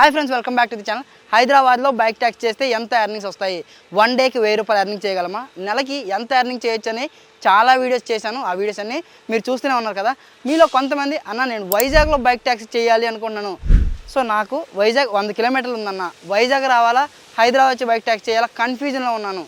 Hi friends welcome back to the channel హైదరాబాద్లో bike taxi చేస్తే ఎంత ఎర్నింగ్స్ వస్తాయి? వన్ డేకి వెయ్యి రూపాయలు ఎర్నింగ్ చేయగలమా? నెలకి ఎంత ఎర్నింగ్ చేయొచ్చు అని చాలా వీడియోస్ చేశాను. ఆ వీడియోస్ అన్ని మీరు చూస్తూనే ఉన్నారు కదా. మీలో కొంతమంది అన్న నేను వైజాగ్లో బైక్ ట్యాక్సీ చేయాలి అనుకున్నాను సో నాకు వైజాగ్ వంద కిలోమీటర్లు ఉందన్న వైజాగ్ రావాలా? హైదరాబాద్ వచ్చి బైక్ ట్యాక్స్ చేయాలా? కన్ఫ్యూజన్లో ఉన్నాను.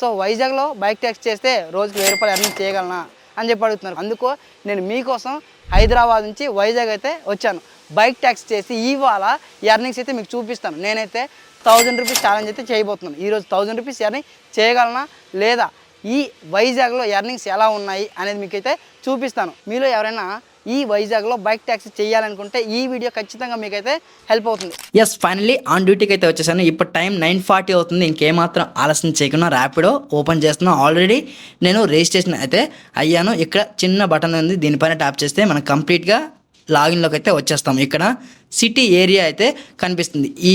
సో వైజాగ్లో బైక్ ట్యాక్స్ చేస్తే రోజుకి వెయ్యి రూపాయలు ఎర్నింగ్ చేయగలనా? అని చెప్పి అడుగుతున్నారు. అందుకు నేను మీకోసం హైదరాబాద్ నుంచి వైజాగ్ అయితే వచ్చాను. బైక్ ట్యాక్స్ చేసి ఇవాళ ఎర్నింగ్స్ అయితే మీకు చూపిస్తాను. నేనైతే థౌజండ్ రూపీస్ ఛాలెంజ్ అయితే చేయబోతున్నాను. ఈరోజు థౌజండ్ రూపీస్ ఎర్నింగ్ చేయగలనా లేదా ఈ వైజాగ్లో ఎర్నింగ్స్ ఎలా ఉన్నాయి అనేది మీకైతే చూపిస్తాను. మీలో ఎవరైనా ఈ వైజాగ్లో బైక్ ట్యాక్సీ చేయాలనుకుంటే ఈ వీడియో ఖచ్చితంగా మీకైతే హెల్ప్ అవుతుంది. ఎస్ ఫైనలీ ఆన్ డ్యూటీకి అయితే వచ్చేసాను. ఇప్పుడు టైం నైన్ ఫార్టీ అవుతుంది. ఇంకేమాత్రం ఆలస్యం చేయకుండా ర్యాపిడో ఓపెన్ చేస్తున్నాను ఆల్రెడీ నేను రిజిస్ట్రేషన్ అయితే అయ్యాను. ఇక్కడ చిన్న బటన్ ఉంది. దీనిపైన ట్యాప్ చేస్తే మనం కంప్లీట్గా లాగిన్లోకి అయితే వచ్చేస్తాం. ఇక్కడ సిటీ ఏరియా అయితే కనిపిస్తుంది. ఈ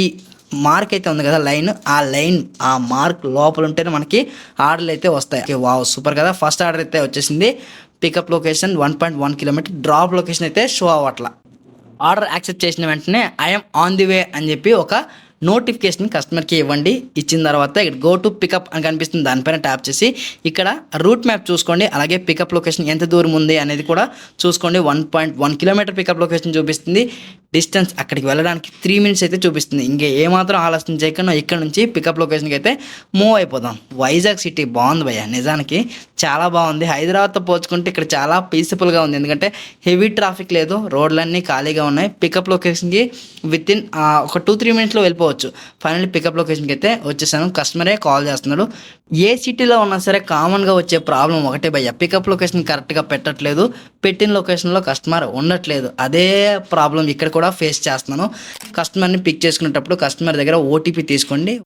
మార్క్ అయితే ఉంది కదా లైన్. ఆ లైన్ ఆ మార్క్ లోపల ఉంటేనే మనకి ఆర్డర్లు అయితే వస్తాయి. ఓకే, వావ్ సూపర్ కదా. ఫస్ట్ ఆర్డర్ అయితే వచ్చేసింది. Pickup location one point one kilometre drop location అయితే షో అవ్వట్లా. ఆర్డర్ యాక్సెప్ట్ చేసిన వెంటనే ఐఎమ్ ఆన్ ది వే అని చెప్పి ఒక నోటిఫికేషన్ కస్టమర్కి ఇవ్వండి. ఇచ్చిన తర్వాత ఇక్కడ గో టు పికప్ అని కనిపిస్తుంది. దానిపైన ట్యాప్ చేసి ఇక్కడ రూట్ మ్యాప్ చూసుకోండి. అలాగే పికప్ లొకేషన్ ఎంత దూరం ఉంది అనేది కూడా చూసుకోండి. One point one kilometre pickup location చూపిస్తుంది. డిస్టెన్స్ అక్కడికి వెళ్ళడానికి త్రీ మినిట్స్ అయితే చూపిస్తుంది. ఇంకా ఏమాత్రం ఆలస్యం చేయకుండా ఇక్కడ నుంచి పికప్ లొకేషన్కి అయితే మూవ్ అయిపోదాం. వైజాగ్ సిటీ బాగుంది భయ్య. నిజానికి చాలా బాగుంది. హైదరాబాద్తో పోల్చుకుంటే ఇక్కడ చాలా పీస్ఫుల్గా ఉంది. ఎందుకంటే హెవీ ట్రాఫిక్ లేదు. రోడ్లన్నీ ఖాళీగా ఉన్నాయి. పికప్ లొకేషన్కి విత్ ఇన్ ఒక టూ త్రీ మినిట్స్లో వెళ్ళిపోవచ్చు. ఫైనల్లీ పికప్ లొకేషన్కి అయితే వచ్చేసాను. కస్టమరే కాల్ చేస్తున్నాడు. ఏ సిటీలో ఉన్నా సరే కామన్గా వచ్చే ప్రాబ్లం ఒకటే భయ్య. పికప్ లొకేషన్ కరెక్ట్గా పెట్టట్లేదు. పెట్టిన లొకేషన్లో కస్టమర్ ఉండట్లేదు. అదే ప్రాబ్లం ఇక్కడ కూడా ఫేస్ చేస్తున్నాను. కస్టమర్ని పిక్ చేసుకునేటప్పుడు కస్టమర్ దగ్గర ఓటీపీ తీసుకోండి.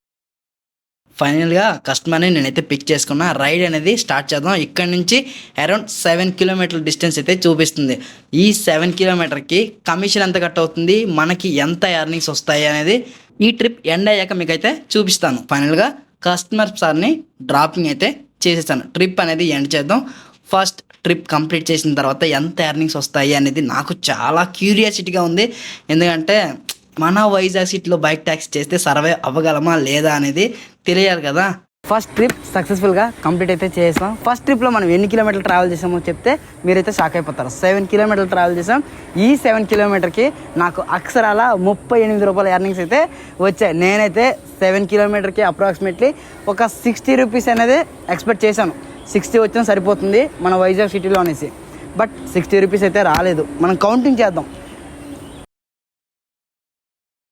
ఫైనల్గా కస్టమర్ని నేనైతే పిక్ చేసుకున్నా. రైడ్ అనేది స్టార్ట్ చేద్దాం. ఇక్కడ నుంచి అరౌండ్ సెవెన్ కిలోమీటర్ల డిస్టెన్స్ అయితే చూపిస్తుంది. ఈ సెవెన్ కిలోమీటర్కి కమిషన్ ఎంత కట్ అవుతుంది? మనకి ఎంత ఎర్నింగ్స్ వస్తాయి అనేది ఈ ట్రిప్ ఎండ్ అయ్యాక మీకైతే చూపిస్తాను. ఫైనల్గా కస్టమర్ సార్ని డ్రాపింగ్ అయితే చేసేసాను. ట్రిప్ అనేది ఎండ్ చేద్దాం. ఫస్ట్ ట్రిప్ కంప్లీట్ చేసిన తర్వాత ఎంత ఎర్నింగ్స్ వస్తాయి అనేది నాకు చాలా క్యూరియాసిటీగా ఉంది. ఎందుకంటే మన వైజాగ్ సిటీలో బైక్ ట్యాక్సీ చేస్తే సర్వే అవ్వగలమా లేదా అనేది తెలియాలి కదా. ఫస్ట్ ట్రిప్ సక్సెస్ఫుల్గా కంప్లీట్ అయితే చేసాం. ఫస్ట్ ట్రిప్లో మనం ఎన్ని కిలోమీటర్లు ట్రావెల్ చేసామో చెప్తే మీరైతే షాక్ అయిపోతారు. సెవెన్ కిలోమీటర్లు ట్రావెల్ చేసాం. ఈ సెవెన్ కిలోమీటర్కి నాకు అక్షరాల ముప్పై ఎనిమిది రూపాయల ఎర్నింగ్స్ అయితే వచ్చాయి. నేనైతే సెవెన్ కిలోమీటర్కి అప్రాక్సిమేట్లీ ఒక సిక్స్టీ రూపీస్ అనేది ఎక్స్పెక్ట్ చేశాను. సిక్స్టీ వచ్చినా సరిపోతుంది మన వైజాగ్ సిటీలో అనేసి. బట్ సిక్స్టీ రూపీస్ అయితే రాలేదు. మనం కౌంటింగ్ చేద్దాం.